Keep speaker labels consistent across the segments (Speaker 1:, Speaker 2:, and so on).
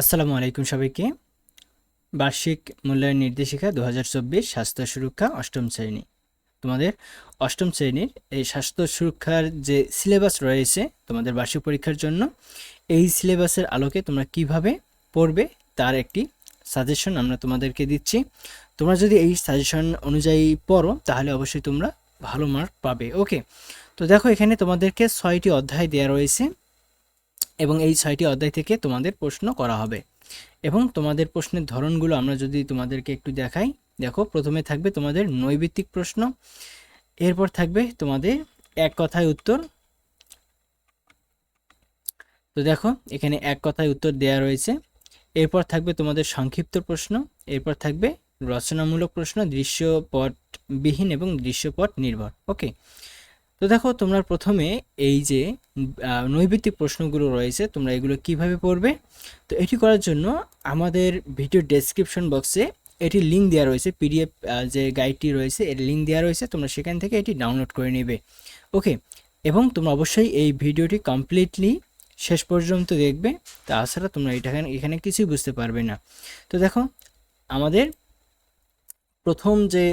Speaker 1: আসসালামু আলাইকুম সবাইকে। বার্ষিক মূল্যায়ন নির্দেশিকা দু হাজার চব্বিশ স্বাস্থ্য সুরক্ষা অষ্টম শ্রেণি। তোমাদের অষ্টম শ্রেণির এই স্বাস্থ্য সুরক্ষার যে সিলেবাস রয়েছে তোমাদের বার্ষিক পরীক্ষার জন্য, এই সিলেবাসের আলোকে তোমরা কীভাবে পড়বে তার একটি সাজেশন আমরা তোমাদেরকে দিচ্ছি। তোমরা যদি এই সাজেশন অনুযায়ী পড়ো, তাহলে অবশ্যই তোমরা ভালো মার্ক পাবে। ওকে তো দেখো এখানে তোমাদেরকে ছয়টি অধ্যায় দেওয়া রয়েছে। এবং এই ছয়টি অধ্যায় থেকে তোমাদের প্রশ্ন করা হবে। এবং তোমাদের প্রশ্নের ধরনগুলো আমরা যদি তোমাদেরকে একটু দেখাই, দেখো, প্রথমে থাকবে তোমাদের নৈবিত্তিক প্রশ্ন, এরপর থাকবে তোমাদের এক কথায় উত্তর। তো দেখো, এখানে এক কথায় উত্তর দেয়া রয়েছে। এরপর থাকবে তোমাদের সংক্ষিপ্ত প্রশ্ন, এরপর থাকবে রচনামূলক প্রশ্ন, দৃশ্যপটবিহীন এবং দৃশ্যপট নির্ভর। ওকে? তো দেখো, তোমরা প্রথমে এই যে নৈবিত্তিক প্রশ্নগুলো রয়েছে, তোমরা এগুলো কীভাবে পড়বে? তো এটি করার জন্য আমাদের ভিডিও ডেসক্রিপশন বক্সে এটি লিঙ্ক দেওয়া রয়েছে পিডিএফ যে গাইডটি রয়েছে, এর লিঙ্ক দেওয়া রয়েছে, তোমরা সেখান থেকে এটি ডাউনলোড করে নেবে। ওকে এবং তোমরা অবশ্যই এই ভিডিওটি কমপ্লিটলি শেষ পর্যন্ত দেখবে, তাছাড়া তোমরা এটা এখানে কিছুই বুঝতে পারবে না। তো দেখো, আমাদের প্রথম যে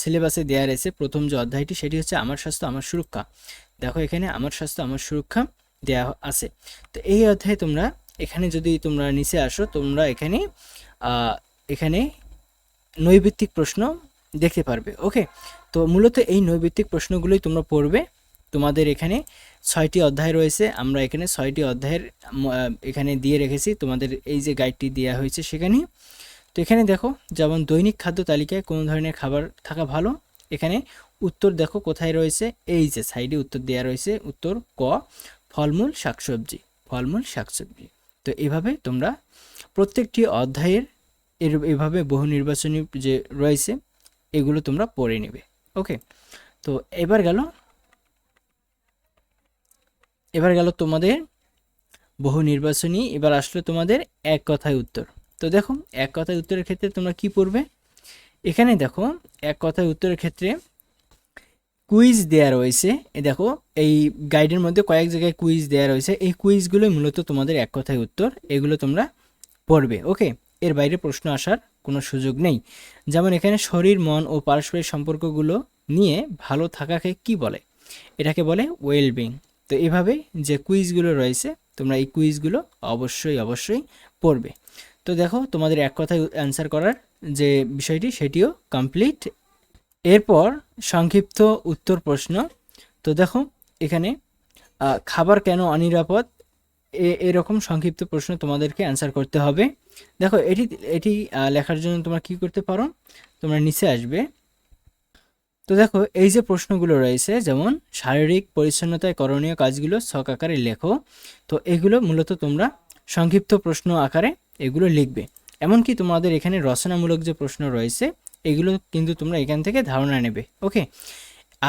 Speaker 1: সিলেবাসে দেওয়া রয়েছে। প্রথম যে অধ্যায়টি, সেটি হচ্ছে আমার স্বাস্থ্য, আমার সুরক্ষা। দেখো এখানে আমার স্বাস্থ্য, আমার সুরক্ষা দেওয়া আছে। তো এই অধ্যায়ে তোমরা এখানে যদি তোমরা নিচে আসো, তোমরা এখানে এখানে নৈবিত্তিক প্রশ্ন দেখতে পারবে, ওকে? তো মূলত এই নৈবিত্তিক প্রশ্নগুলোই তোমরা পড়বে। তোমাদের এখানে ছয়টি অধ্যায় রয়েছে। আমরা এখানে ছয়টি অধ্যায়ের এখানে দিয়ে রেখেছি। তোমাদের এই যে গাইডটি দেওয়া হয়েছে সেখানে তো এখানে দেখো, যেমন দৈনিক খাদ্য তালিকায় কোন ধরনের খাবার থাকা ভালো। এখানে উত্তর দেখো কোথায় রয়েছে? এই যে সাইডে উত্তর দেওয়া রয়েছে, উত্তর ক, ফলমূল, শাকসবজি ফলমূল, শাকসবজি। তো এভাবে তোমরা প্রত্যেকটি অধ্যায়ের এর, এভাবে বহু নির্বাচনী যে রয়েছে, এগুলো তোমরা পড়ে নেবে। ওকে? তো এবার গেল এবার গেল তোমাদের বহু নির্বাচনী, এবার আসলো তোমাদের এক কথায় উত্তর। তো দেখো, এক কথায় উত্তরের ক্ষেত্রে তোমরা কি পড়বে? এখানে দেখো, এক কথায় উত্তরের ক্ষেত্রে কুইজ দেয়া রয়েছে। দেখো, এই গাইডের মধ্যে কয়েক জায়গায় কুইজ দেয়া রয়েছে। এই কুইজগুলোই মূলত তোমাদের এক কথায় উত্তর। এগুলো তোমরা পড়বে, ওকে? এর বাইরে প্রশ্ন আসার কোনো সুযোগ নেই। যেমন এখানে শরীর, মন ও পারস্পরিক সম্পর্কগুলো নিয়ে ভালো থাকাকে কি বলে? এটাকে বলে ওয়েলবিং তো এভাবে যে কুইজগুলো রয়েছে, তোমরা এই কুইজগুলো অবশ্যই অবশ্যই পড়বে। তো দেখো, তোমাদের এক কথায় অ্যান্সার করার যে বিষয়টি, সেটিও কমপ্লিট এরপর সংক্ষিপ্ত উত্তর প্রশ্ন। তো দেখো, এখানে খাবার কেন অনিরাপদ? এ- এরকম সংক্ষিপ্ত প্রশ্ন তোমাদেরকে অ্যান্সার করতে হবে। দেখো, এটি এটি লেখার জন্য তোমরা কি করতে পারো? তোমরা নিচে আসবে। তো দেখো, এই যে প্রশ্নগুলো রয়েছে, যেমন, শারীরিক পরিচ্ছন্নতায় করণীয় কাজগুলো ছক আকারে লেখো। তো এগুলো মূলত তোমরা সংক্ষিপ্ত প্রশ্ন আকারে এগুলো লিখবে। এমনকি তোমাদের এখানে রচনামূলক যে প্রশ্ন রয়েছে, এগুলো কিন্তু তোমরা এখান থেকে ধারণা নেবে, ওকে?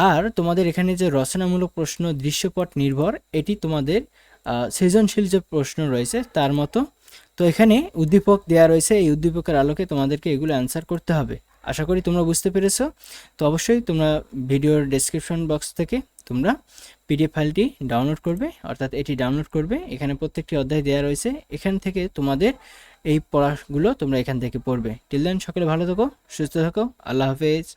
Speaker 1: আর তোমাদের এখানে যে রচনামূলক প্রশ্ন দৃশ্যপট নির্ভর, এটি তোমাদের সৃজনশীল যে প্রশ্ন রয়েছে তার মতো। তো এখানে উদ্দীপক দেওয়া রয়েছে, এই উদ্দীপকের আলোকে তোমাদেরকে এগুলো অ্যান্সার করতে হবে। আশা করি তোমরা বুঝতে পেরেছ। তো অবশ্যই তোমরা ভিডিওর ডেসক্রিপশন বক্স থেকে তোমরা পিডিএফ ফাইলটি ডাউনলোড করবে, অর্থাৎ এটি ডাউনলোড করবে। এখানে প্রত্যেকটি অধ্যায় দেওয়া রয়েছে। এখান থেকে তোমাদের এই পড়াগুলো তোমরা এখান থেকে পড়বে। টিল দেন সকলে ভালো থাকো, সুস্থ থাকো। আল্লাহ হাফেজ।